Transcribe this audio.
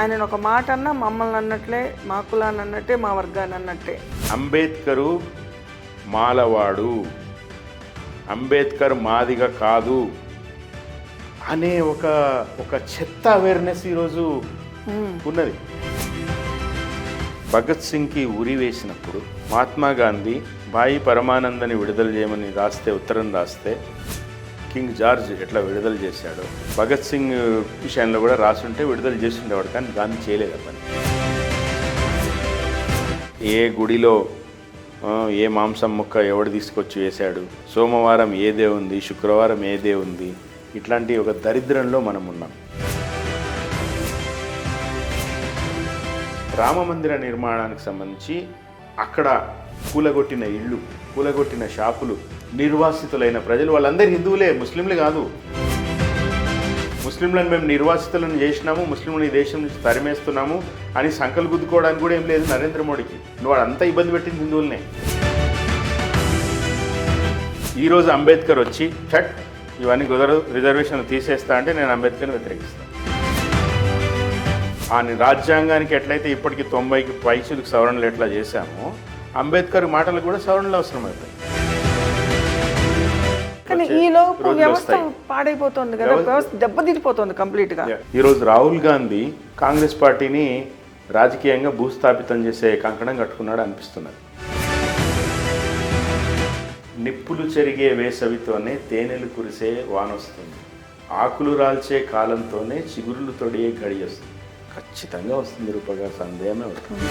ఆయన ఒక మాట అన్నా మమ్మల్ని అన్నట్లే మా కులాన్ని అన్నట్టే మా వర్గాన్ని అన్నట్టే. అంబేద్కరు మాలవాడు. అంబేద్కర్ మాదిగ కాదు అనే ఒక ఒక చెత్త అవేర్నెస్ ఈరోజు ఉన్నది. భగత్ సింగ్కి ఉరి వేసినప్పుడు మహాత్మా గాంధీ భాయి పరమానందని విడుదల చేయమని రాస్తే ఉత్తరం రాస్తే కింగ్ జార్జ్ ఎట్లా విడుదల చేశాడు భగత్ సింగ్ విషయంలో కూడా రాసుంటే విడుదల చేసి కానీ గాంధీ చేయలేదు పని ఏ గుడిలో ఏ మాంసం ముక్క ఎవడు తీసుకొచ్చి వేశాడు సోమవారం ఏదే ఉంది శుక్రవారం ఏదే ఉంది ఇట్లాంటి ఒక దరిద్రంలో మనం ఉన్నాం. రామ మందిర నిర్మాణానికి సంబంధించి అక్కడ కూలగొట్టిన ఇళ్ళు కూలగొట్టిన షాపులు నిర్వాసితులైన ప్రజలు. వాళ్ళందరూ హిందువులే ముస్లింలు కాదు. ముస్లింలను మేము నిర్వాసితులను చేసినాము ముస్లింలను ఈ దేశం నుంచి తరిమేస్తున్నాము అని సంకలు గుద్దుకోవడానికి కూడా ఏం లేదు నరేంద్ర మోడీకి. నువ్వు అంతా ఇబ్బంది పెట్టింది హిందువులనే. ఈరోజు అంబేద్కర్ వచ్చి చట్ ఇవన్నీ కుదరదు రిజర్వేషన్ తీసేస్తా అంటే నేను అంబేద్కర్ని వ్యతిరేకిస్తాను ఆ రాజ్యాంగానికి ఎట్లయితే ఇప్పటికి తొంభైకి పైసలకు సవరణలు ఎట్లా చేశామో అంబేద్కర్ మాటలకు కూడా సవరణలు అవసరమవుతాయి కానీ వ్యవస్థ వస్తాయి. పాడైపోతుంది కదా వ్యవస్థ- వ్యవస్థ దెబ్బతిరిపోతుంది కంప్లీట్గా ఈరోజు రాహుల్ గాంధీ కాంగ్రెస్ పార్టీని రాజకీయంగా భూస్థాపితం చేసే కంకణం కట్టుకున్నాడు అనిపిస్తున్నది. నిప్పులు చెరిగే వేసవితోనే తేనెలు కురిసే వానొస్తుంది ఆకులు రాల్చే కాలంతోనే చిగురులు తొడిగే గడి వస్తుంది. ఖచ్చితంగా వస్తుంది రూపగా సందేహమే వస్తుంది.